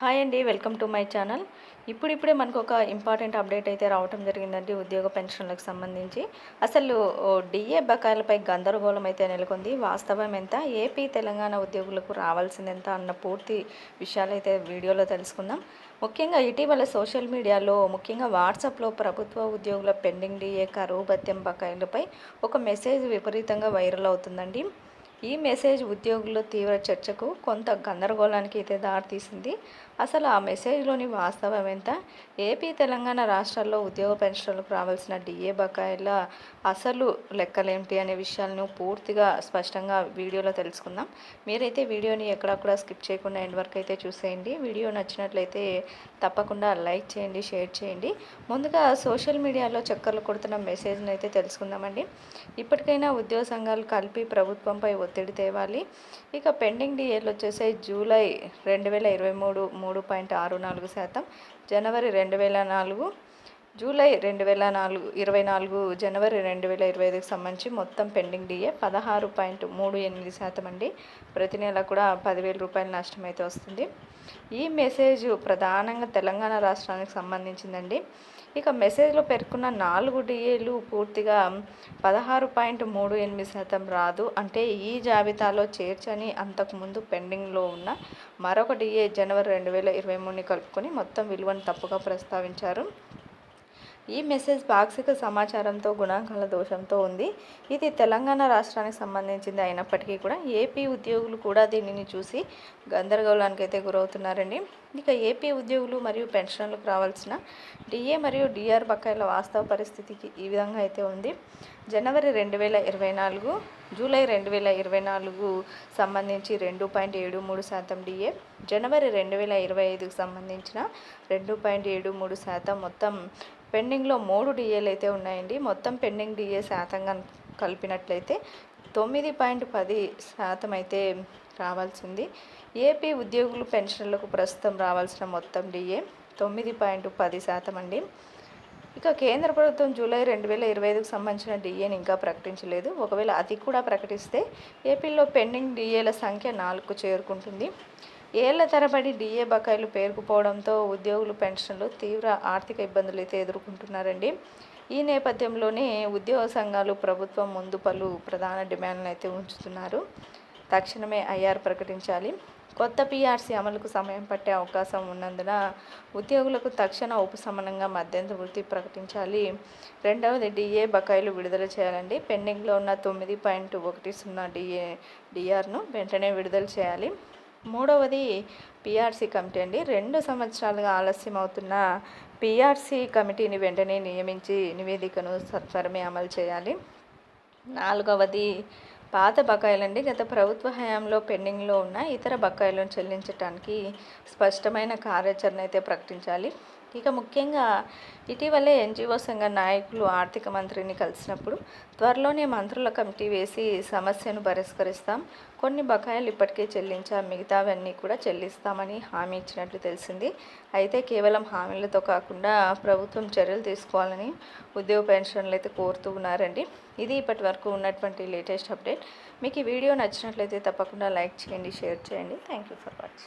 Hi అండి welcome to my channel. ఇప్పుడిప్పుడే మనకు ఒక ఇంపార్టెంట్ అప్డేట్ అయితే రావటం జరిగిందండి ఉద్యోగ పెన్షన్లకు సంబంధించి. అసలు డిఏ బకాయిలపై గందరగోళం అయితే నెలకొంది. వాస్తవం ఎంత? ఏపీ తెలంగాణ ఉద్యోగులకు రావాల్సిందెంత అన్న పూర్తి విషయాలు అయితే వీడియోలో తెలుసుకుందాం. ముఖ్యంగా ఇటీవల సోషల్ మీడియాలో ముఖ్యంగా వాట్సాప్లో ప్రభుత్వ ఉద్యోగుల పెండింగ్ డిఏ కరువు భత్యం బకాయిలపై ఒక మెసేజ్ విపరీతంగా వైరల్ అవుతుందండి. ఈ మెసేజ్ ఉద్యోగుల్లో తీవ్ర చర్చకు కొంత గందరగోళానికి అయితే దారితీసింది అసలు ఆ మెసేజ్లోని వాస్తవం ఎంత? ఏపీ తెలంగాణ రాష్ట్రాల్లో ఉద్యోగ పెన్షన్లకు రావాల్సిన డిఏ బకాయిల అసలు లెక్కలేమిటి అనే విషయాలను పూర్తిగా స్పష్టంగా వీడియోలో తెలుసుకుందాం. మీరైతే వీడియోని ఎక్కడక్కడ స్కిప్ చేయకుండా ఎండ్ వరకు అయితే చూసేయండి. వీడియో నచ్చినట్లయితే తప్పకుండా లైక్ చేయండి షేర్ చేయండి. ముందుగా సోషల్ మీడియాలో చక్కర్లు కొడుతున్న మెసేజ్ని అయితే తెలుసుకుందామండి. ఇప్పటికైనా ఉద్యోగ సంఘాలు కలిపి ప్రభుత్వంపై ఒత్తిడి తేవాలి. ఇక పెండింగ్ డిఏలు వచ్చేసి జూలై రెండు వేల ఇరవై మూడు మూడు పాయింట్ ఆరు నాలుగు శాతం. జనవరి రెండు వేల నాలుగు జూలై రెండు వేల నాలుగు ఇరవై నాలుగు జనవరి రెండు వేల ఇరవై ఐదుకి సంబంధించి మొత్తం పెండింగ్ డిఏ పదహారు పాయింట్ మూడు ఎనిమిది శాతం అండి. ప్రతి నెల కూడా పదివేల రూపాయల నష్టం అయితే వస్తుంది. ఈ మెసేజ్ ప్రధానంగా తెలంగాణ రాష్ట్రానికి సంబంధించిందండి. ఇక మెసేజ్లో పేర్కొన్న నాలుగు డిఏలు పూర్తిగా పదహారు పాయింట్ మూడు ఎనిమిది శాతం రాదు. అంటే ఈ జాబితాలో చేర్చని అంతకుముందు పెండింగ్లో ఉన్న మరొక డిఏ జనవరి రెండు వేల ఇరవై మూడుని కలుపుకొని మొత్తం విలువను తప్పుగా ప్రస్తావించారు. ఈ మెసేజ్ పాక్షిక సమాచారంతో గుణాంకాల దోషంతో ఉంది. ఇది తెలంగాణ రాష్ట్రానికి సంబంధించింది అయినప్పటికీ కూడా ఏపీ ఉద్యోగులు కూడా దీనిని చూసి గందరగోళానికి అయితే గురవుతున్నారండి. ఇక ఏపీ ఉద్యోగులు మరియు పెన్షన్లకు రావాల్సిన డిఏ మరియు డిఆర్ బకాయిల వాస్తవ పరిస్థితికి ఈ విధంగా అయితే ఉంది. జనవరి రెండు వేల ఇరవై నాలుగు జూలై రెండు వేల ఇరవై నాలుగు సంబంధించి రెండు పాయింట్ ఏడు మూడు శాతం డిఏ జనవరి రెండు వేల ఇరవై ఐదుకు సంబంధించిన రెండు పాయింట్ ఏడు మూడు శాతం మొత్తం పెండింగ్లో మూడు డిఏలు అయితే ఉన్నాయండి. మొత్తం పెండింగ్ డిఏ శాతంగా కలిపినట్లయితే తొమ్మిది పాయింట్ పది శాతం అయితే రావాల్సింది. ఏపీ ఉద్యోగులు పెన్షన్లకు ప్రస్తుతం రావాల్సిన మొత్తం డిఏ తొమ్మిది పాయింట్ పది శాతం అండి. ఇక కేంద్ర ప్రభుత్వం జూలై రెండు వేల ఇరవై ఐదుకు సంబంధించిన డిఏని ఇంకా ప్రకటించలేదు. ఒకవేళ అది కూడా ప్రకటిస్తే ఏపీలో పెండింగ్ డిఏల సంఖ్య నాలుగు చేరుకుంటుంది. ఏళ్ళ తరబడి డిఏ బకాయిలు పేరుకుపోవడంతో ఉద్యోగులు పెన్షన్లు తీవ్ర ఆర్థిక ఇబ్బందులు అయితే ఎదుర్కొంటున్నారండి. ఈ నేపథ్యంలోనే ఉద్యోగ సంఘాలు ప్రభుత్వం ముందు పలు ప్రధాన డిమాండ్లను అయితే ఉంచుతున్నారు. తక్షణమే ఐఆర్ ప్రకటించాలి. కొత్త పీఆర్సీ అమలుకు సమయం పట్టే అవకాశం ఉన్నందున ఉద్యోగులకు తక్షణ ఉపశమనంగా మధ్యంత వృత్తి ప్రకటించాలి. రెండవది డిఏ బకాయిలు విడుదల చేయాలండి. పెండింగ్లో ఉన్న తొమ్మిది పాయింట్ ఒకటి సున్నా డిఏ డిఆర్ను వెంటనే విడుదల చేయాలి. మూడవది పిఆర్సీ కమిటీ అండి. రెండు సంవత్సరాలుగా ఆలస్యం అవుతున్న పిఆర్సీ కమిటీని వెంటనే నియమించి నివేదికను సత్వరమే అమలు చేయాలి. నాలుగవది పాత బకాయిలండి. గత ప్రభుత్వ హయాంలో పెండింగ్లో ఉన్న ఇతర బకాయిలను చెల్లించడానికి స్పష్టమైన కార్యాచరణ అయితే ప్రకటించాలి. ఇక ముఖ్యంగా ఇటీవలే ఎన్జిఓ సంఘ నాయకులు ఆర్థిక మంత్రిని కలిసినప్పుడు త్వరలోనే మంత్రుల కమిటీ వేసి సమస్యను పరిష్కరిస్తాం కొన్ని బకాయిలు ఇప్పటికే చెల్లించాం. మిగతావన్నీ కూడా చెల్లిస్తామని హామీ ఇచ్చినట్లు తెలిసింది. అయితే కేవలం హామీలతో కాకుండా ప్రభుత్వం చర్యలు తీసుకోవాలని ఉద్యోగ పెన్షన్లు అయితే కోరుతూ ఉన్నారండి. ఇది ఇప్పటి వరకు ఉన్నటువంటి లేటెస్ట్ అప్డేట్. మీకు ఈ వీడియో నచ్చినట్లయితే తప్పకుండా లైక్ చేయండి షేర్ చేయండి. Thank you for watching.